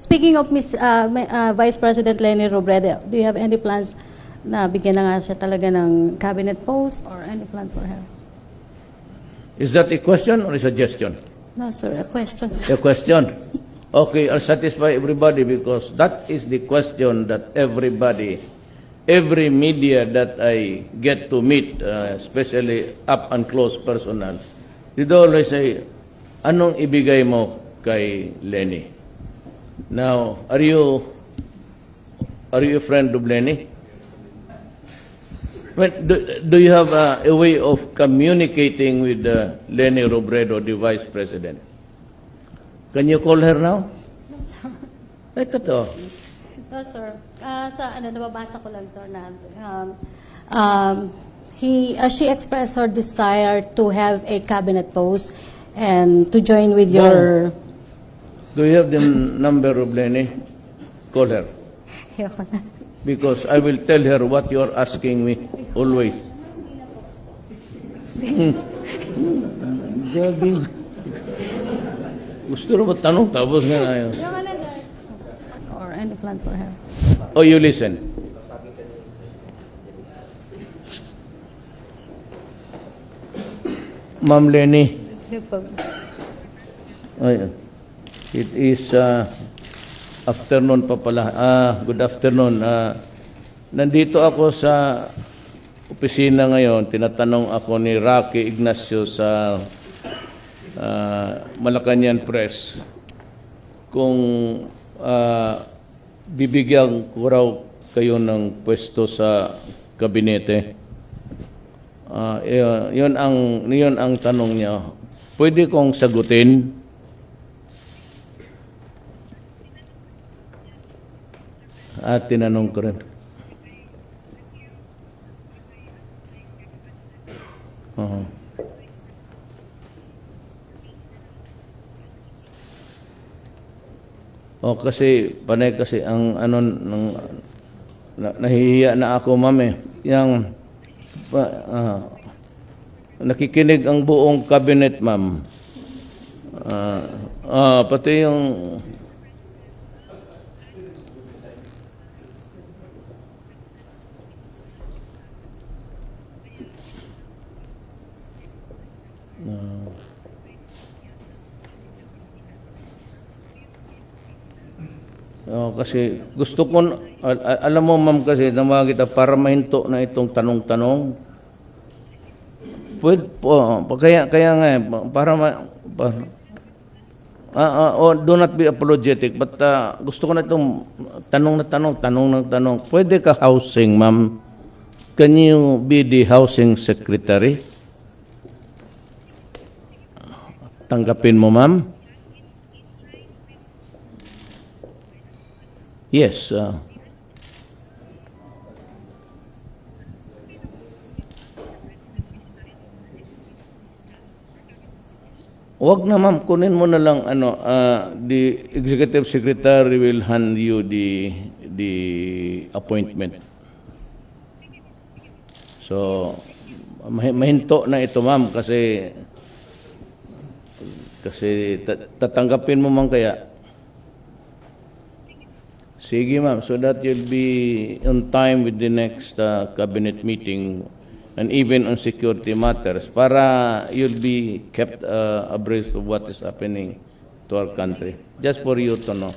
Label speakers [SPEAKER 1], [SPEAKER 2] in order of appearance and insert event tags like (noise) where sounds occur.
[SPEAKER 1] Speaking of Miss uh, uh, Vice President Leni Robredo, do you have any plans na bigyan na nga siya talaga ng cabinet post or any plan for her?
[SPEAKER 2] Is that a question or a suggestion?
[SPEAKER 1] No, sir. A question, sir.
[SPEAKER 2] A question. Okay, I'll satisfy everybody because that is the question that everybody, every media that I get to meet, uh, especially up and close personal, they always say, anong ibigay mo kay Lenny? Now, are you, are you a friend of Lenny? Well, do, do you have uh, a way of communicating with uh, Lenny Robredo, the Vice President? Can you call her now? Ay, totoo.
[SPEAKER 1] No, sir. Ah, sa ano, nababasa ko lang, sir, na um, um, he, uh, she expressed her desire to have a cabinet post and to join with your...
[SPEAKER 2] Do you have the number of Lenny? Call her. (laughs) Because I will tell her what you are asking me always. Gabi. Gusto rin ba tanong? Tapos nga na yun.
[SPEAKER 1] or any plan for her.
[SPEAKER 2] Oh, you listen. Ma'am Lenny, ay, it is uh, afternoon pa pala. Ah, good afternoon. Ah, nandito ako sa opisina ngayon. Tinatanong ako ni Rocky Ignacio sa ah, Malacanang Press kung ah, bibigyan ko raw kayo ng pwesto sa kabinete. Ah, y- yun ang yun ang tanong niya. Pwede kong sagutin? At tinanong ko rin. Oo. Oh, kasi panay kasi ang ano ng na, nahihiya na ako ma'am eh. Pa, ah, nakikinig ang buong cabinet ma'am. Ah, ah, pati yung Oh, kasi gusto ko, al- al- alam mo ma'am kasi, naman kita para mahinto na itong tanong-tanong. Pwede po, pa- kaya, kaya nga, eh, pa- para ma, pa, ah, ah, oh, do not be apologetic, but ah, gusto ko na itong tanong na tanong, tanong na tanong. Pwede ka housing, ma'am? Can you be the housing secretary? Tanggapin mo, ma'am? Yes. Uh, Wag na ma'am, kunin mo na lang ano, uh, the executive secretary will hand you the the appointment. So mahi- mahinto na ito ma'am kasi kasi ta- tatanggapin mo man kaya Sige ma'am, so that you'll be on time with the next uh, cabinet meeting and even on security matters para you'll be kept uh, abreast of what is happening to our country. Just for you to know.